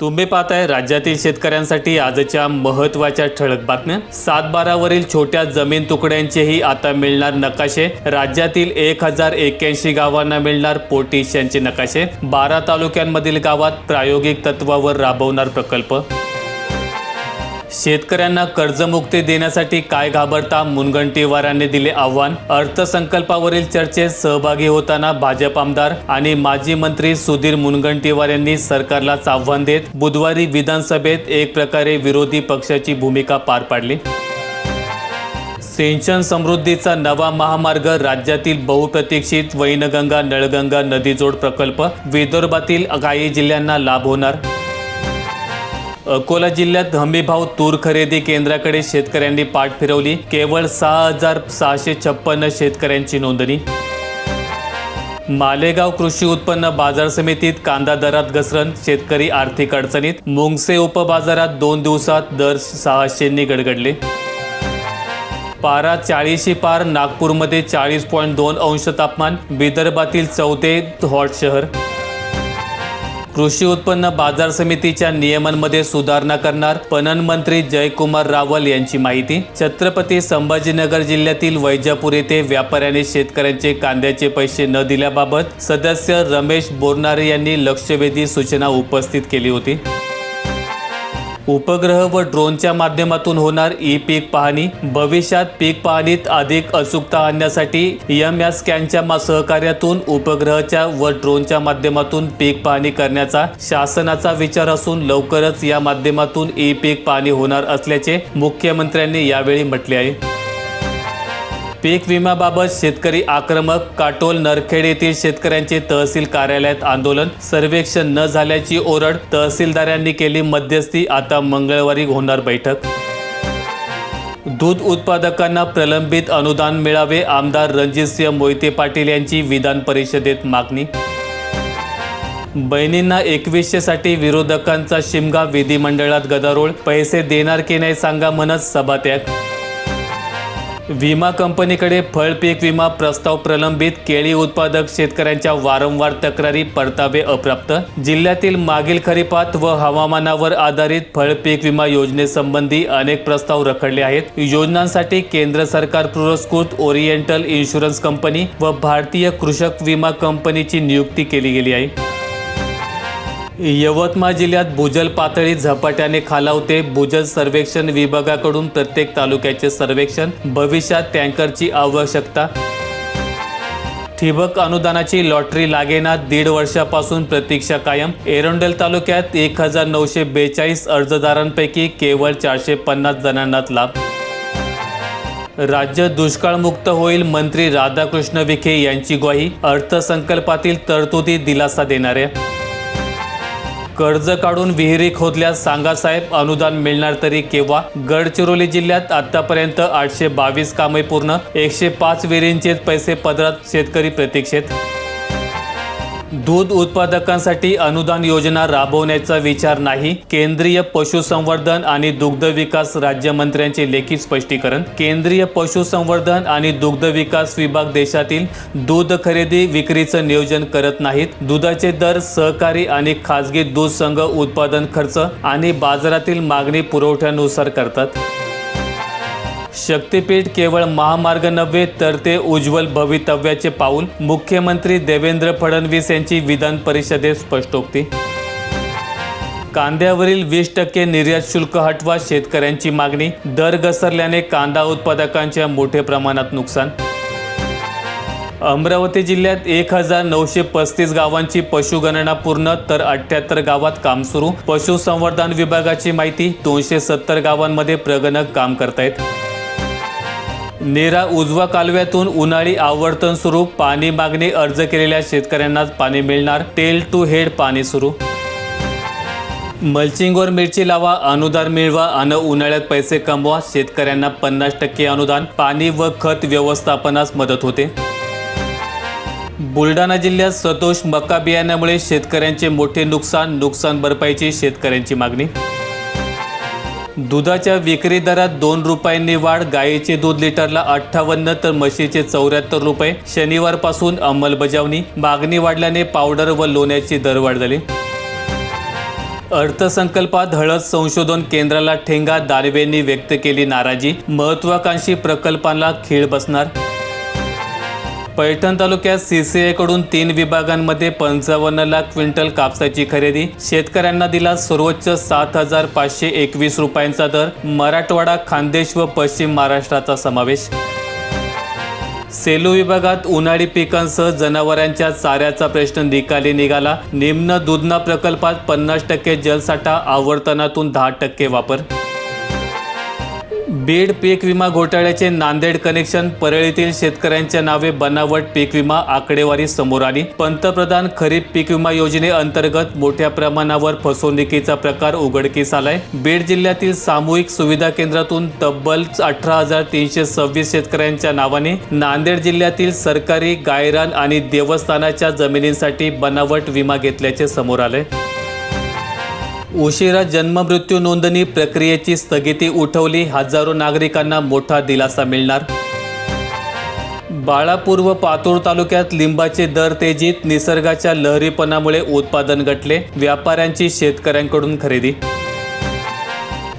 तुम्ही पाहताय राज्यातील शेतकऱ्यांसाठी आजच्या महत्त्वाच्या ठळक बातम्या. सात बारावरील छोट्या जमीन तुकड्यांचेही आता मिळणार नकाशे. राज्यातील एक हजार एक्क्याऐंशी गावांना मिळणार पोटिशनचे नकाशे. बारा तालुक्यांमधील गावात प्रायोगिक तत्वावर राबवणार प्रकल्प. शेतकऱ्यांना कर्जमुक्ती देण्यासाठी काय घाबरता मुनगंटीवारांनी दिले आव्हान? अर्थसंकल्पावरील चर्चेत सहभागी होताना भाजप आमदार आणि माजी मंत्री सुधीर मुनगंटीवार यांनी सरकारलाच आव्हान देत बुधवारी विधानसभेत एक प्रकारे विरोधी पक्षाची भूमिका पार पाडली. सिंचन समृद्धीचा नवा महामार्ग राज्यातील बहुप्रतीक्षित वैनगंगा नळगंगा नदीजोड प्रकल्प विदर्भातील काही जिल्ह्यांना लाभ होणार? अकोला जिल्ह्यात हमीभाव तूर खरेदी केंद्राकडे शेतकऱ्यांनी पाठ फिरवली. केवळ सहा हजार सहाशे छप्पन्न शेतकऱ्यांची नोंदणी. मालेगाव कृषी उत्पन्न बाजार समितीत कांदा दरात घसरण शेतकरी आर्थिक अडचणीत. मुंगसे उपबाजारात दोन दिवसात दर सहाशेंनी गडगडले. पारा चाळीशी पार नागपूरमध्ये चाळीस पॉईंट दोन अंश तापमान विदर्भातील चौथे हॉट शहर. कृषी उत्पन्न बाजार समितीच्या नियमांमध्ये सुधारणा करणार पणन मंत्री जयकुमार रावल यांची माहिती. छत्रपती संभाजीनगर जिल्ह्यातील वैजापूर येथे व्यापाऱ्याने शेतकऱ्यांचे कांद्याचे पैसे न दिल्याबाबत सदस्य रमेश बोरनारे यांनी लक्षवेधी सूचना उपस्थित केली होती. उपग्रह व ड्रोनच्या माध्यमातून होणार ई पीक पाहणी. भविष्यात पीक पाहणीत अधिक अचूकता आणण्यासाठी एम या स्कॅनच्या सहकार्यातून उपग्रहाच्या व ड्रोनच्या माध्यमातून पीक पाहणी करण्याचा शासनाचा विचार असून लवकरच या माध्यमातून ई पीक पाहणी होणार असल्याचे मुख्यमंत्र्यांनी यावेळी म्हटले आहे. पीक विम्याबाबत शेतकरी आक्रमक काटोल नरखेड येथील शेतकऱ्यांचे तहसील कार्यालयात आंदोलन. सर्वेक्षण न झाल्याची ओरड तहसीलदारांनी केली मध्यस्थी. आता मंगळवारी होणार बैठक. दूध उत्पादकांना प्रलंबित अनुदान मिळावे आमदार रणजितसिंह मोहिते पाटील यांची विधान परिषदेत मागणी. बहिणींना एकवीसशेसाठी विरोधकांचा शिमगा विधिमंडळात गदारोळ. पैसे देणार की नाही सांगा म्हणत सभात्याग. विमा कंपनीकडे फळपीक विमा प्रस्ताव प्रलंबित केळी उत्पादक शेतकऱ्यांच्या वारंवार तक्रारी परतावे अप्राप्त. जिल्ह्यातील मागील खरीपात व हवामानावर आधारित फळपीक विमा योजनेसंबंधी अनेक प्रस्ताव रखडले आहेत. योजनांसाठी केंद्र सरकार पुरस्कृत ओरिएंटल इन्शुरन्स कंपनी व भारतीय कृषक विमा कंपनीची नियुक्ती केली गेली आहे. यवतमाळ जिल्ह्यात भूजल पातळी झपाट्याने खालावते. भूजल सर्वेक्षण विभागाकडून प्रत्येक तालुक्याचे सर्वेक्षण भविष्यात टँकरची आवश्यकता. ठिबक अनुदानाची लॉटरी लागेना दीड वर्षापासून प्रतीक्षा कायम. एरंडल तालुक्यात एक हजार नऊशे बेचाळीस अर्जदारांपैकी केवळ चारशे पन्नास जणांनाच लाभ. राज्य दुष्काळमुक्त होईल मंत्री राधाकृष्ण विखे यांची ग्वाही. अर्थसंकल्पातील तरतुदी दिलासा देणाऱ्या कर्ज काढून विहिरी खोदल्यास सांगा साहेब अनुदान मिळणार तरी केव्हा? गडचिरोली जिल्ह्यात आतापर्यंत आठशे बावीस कामे पूर्ण एकशे पाच विहिरींचे पैसे पदरात शेतकरी प्रतीक्षेत दूध उत्पादकांसाठी अनुदान योजना राबवण्याचा विचार नाही. केंद्रीय पशुसंवर्धन आणि दुग्ध विकास राज्यमंत्र्यांचे लेखी स्पष्टीकरण. केंद्रीय पशुसंवर्धन आणि दुग्ध विकास विभाग देशातील दूध खरेदी विक्रीचं नियोजन करत नाहीत. दुधाचे दर सहकारी आणि खाजगी दूध संघ उत्पादन खर्च आणि बाजारातील मागणी पुरवठ्यानुसार करतात. शक्तीपीठ केवळ महामार्ग नव्हे तर ते उज्ज्वल भवितव्याचे पाऊल. मुख्यमंत्री देवेंद्र फडणवीस यांची विधान परिषदेत स्पष्टोक्ती. कांद्यावरील वीस टक्के निर्यात शुल्क हटवा शेतकऱ्यांची मागणी. दर घसरल्याने कांदा उत्पादकांच्या मोठ्या प्रमाणात नुकसान. अमरावती जिल्ह्यात एक हजार नऊशे पस्तीस गावांची पशुगणना पूर्ण तर अठ्याहत्तर गावात काम सुरू. पशुसंवर्धन विभागाची माहिती दोनशे सत्तर गावांमध्ये प्रगणक काम करतायत. नेरा उजवा कालव्यातून उन्हाळी आवर्तन सुरू. पाणी मागणी अर्ज केलेल्या शेतकऱ्यांनाच पाणी मिळणार. टेल टू हेड पाणी सुरू. मल्चिंगवर मिरची लावा अनुदान मिळवा अन उन्हाळ्यात पैसे कमवा. शेतकऱ्यांना पन्नास टक्के अनुदान. पाणी व खत व्यवस्थापनास मदत होते. बुलढाणा जिल्ह्यात सतोष मका बियाण्यामुळे शेतकऱ्यांचे मोठे नुकसान. नुकसान भरपाईची शेतकऱ्यांची मागणी. दुधाच्या विक्री दरात दोन रुपयांनी वाढ. गायीचे दूध लिटरला अठ्ठावन्न तर म्हशीचे चौऱ्याहत्तर रुपये. शनिवारपासून अंमलबजावणी. मागणी वाढल्याने पावडर व लोण्याची दरवाढ झाली अर्थसंकल्पात हळद संशोधन केंद्राला ठेंगा दानवेंनी व्यक्त केली नाराजी. महत्वाकांक्षी प्रकल्पांना खीळ बसणार. पैठण तालुक्यात सीसीआयकडून तीन विभागांमध्ये पंचावन्न लाख क्विंटल कापसाची खरेदी. शेतकऱ्यांना दिला सर्वोच्च सात हजार पाचशे एकवीस रुपयांचा दर. मराठवाडा खानदेश व पश्चिम महाराष्ट्राचा समावेश. सेलू विभागात उन्हाळी पिकांसह जनावरांच्या चाऱ्याचा प्रश्न निकाली निघाला. निम्न दुधना प्रकल्पात पन्नास टक्के जलसाठा आवर्तनातून दहा टक्के वापर. बीड पीक विमा घोटाळ्याचे नांदेड कनेक्शन परळीतील शेतकऱ्यांच्या नावे बनावट पीक विमा आकडेवारी समोर आली. पंतप्रधान खरीप पीक विमा योजनेअंतर्गत मोठ्या प्रमाणावर फसवणुकीचा प्रकार उघडकीस आलाय. बीड जिल्ह्यातील सामूहिक सुविधा केंद्रातून तब्बल अठरा हजार तीनशे सव्वीस शेतकऱ्यांच्या नावाने नांदेड जिल्ह्यातील सरकारी गायरान आणि देवस्थानाच्या जमिनींसाठी बनावट विमा घेतल्याचे समोर आले उशिरा जन्ममृत्यू नोंदणी प्रक्रियेची स्थगिती उठवली. हजारो नागरिकांना मोठा दिलासा मिळणार. बाळापूर व पातूर तालुक्यात लिंबाचे दर तेजीत निसर्गाच्या लहरीपणामुळे उत्पादन घटले. व्यापाऱ्यांची शेतकऱ्यांकडून खरेदी.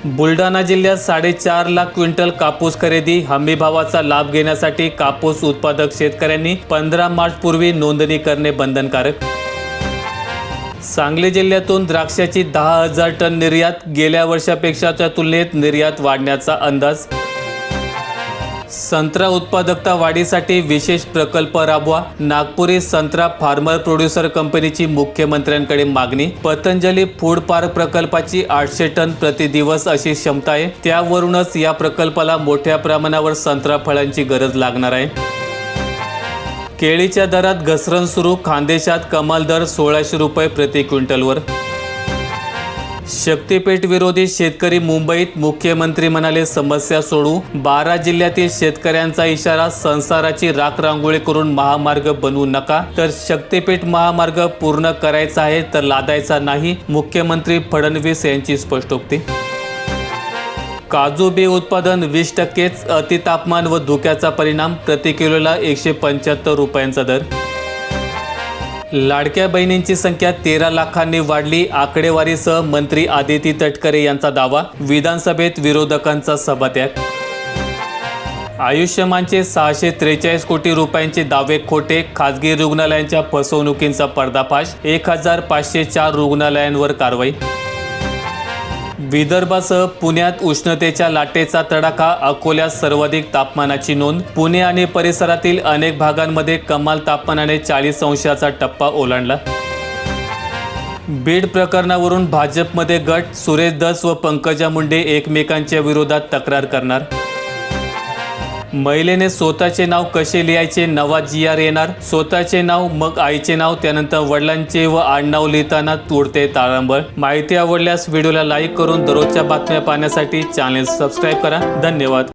बुलढाणा जिल्ह्यात साडेचार लाख क्विंटल कापूस खरेदी. हमीभावाचा लाभ घेण्यासाठी कापूस उत्पादक शेतकऱ्यांनी पंधरा मार्च पूर्वी नोंदणी करणे बंधनकारक सांगली जिल्ह्यातून द्राक्षाची दहा हजार टन निर्यात गेल्या वर्षापेक्षाच्या तुलनेत निर्यात वाढण्याचा अंदाज. संत्रा उत्पादकता वाढीसाठी विशेष प्रकल्प राबवा. नागपुरी संत्रा फार्मर प्रोड्युसर कंपनीची मुख्यमंत्र्यांकडे मागणी. पतंजली फूड पार्क प्रकल्पाची आठशे टन प्रति दिवस अशी क्षमता आहे. त्यावरूनच या प्रकल्पाला मोठ्या प्रमाणावर संत्रा फळांची गरज लागणार आहे. केळीच्या दरात घसरण सुरू खानदेशात कमाल दर सोळाशे रुपये प्रति क्विंटलवर. शक्तीपेठ विरोधी शेतकरी मुंबईत मुख्यमंत्री म्हणाले समस्या सोडू. बारा जिल्ह्यातील शेतकऱ्यांचा इशारा संसाराची राख रांगोळी करून महामार्ग बनवू नका. तर शक्तीपेठ महामार्ग पूर्ण करायचा आहे तर लादायचा नाही मुख्यमंत्री फडणवीस यांची स्पष्टोक्ती काजू बी उत्पादन वीस टक्केच अतितापमान व धुक्याचा परिणाम प्रति किलोला एकशे पंच्याहत्तर रुपयांचा दर. लाडक्या बहिणींची संख्या तेरा लाखांनी वाढली. आकडेवारीसह मंत्री आदिती तटकरे यांचा दावा. विधानसभेत विरोधकांचा सभात्याग. आयुष्यमानचे सहाशे त्रेचाळीस कोटी रुपयांचे दावे खोटे. खाजगी रुग्णालयांच्या फसवणुकींचा पर्दाफाश. एक हजार पाचशे चार रुग्णालयांवर कारवाई. विदर्भासह पुण्यात उष्णतेच्या लाटेचा तडाखा अकोल्यात सर्वाधिक तापमानाची नोंद पुणे आणि परिसरातील अनेक भागांमध्ये कमाल तापमानाने चाळीस अंशाचा टप्पा ओलांडला. बीड प्रकरणावरून भाजपमध्ये गट सुरेश दस व पंकजा मुंडे एकमेकांच्या विरोधात तक्रार करणार. महिलेने स्वतःचे नाव कसे लिहायचे? नवा जी आर येणार. स्वतःचे नाव मग आईचे नाव त्यानंतर वडिलांचे व आडनाव लिहिताना तुडते ताळंबळ. माहिती आवडल्यास व्हिडिओला लाईक करून दररोजच्या बातम्या पाहण्यासाठी चॅनेल सबस्क्राईब करा. धन्यवाद.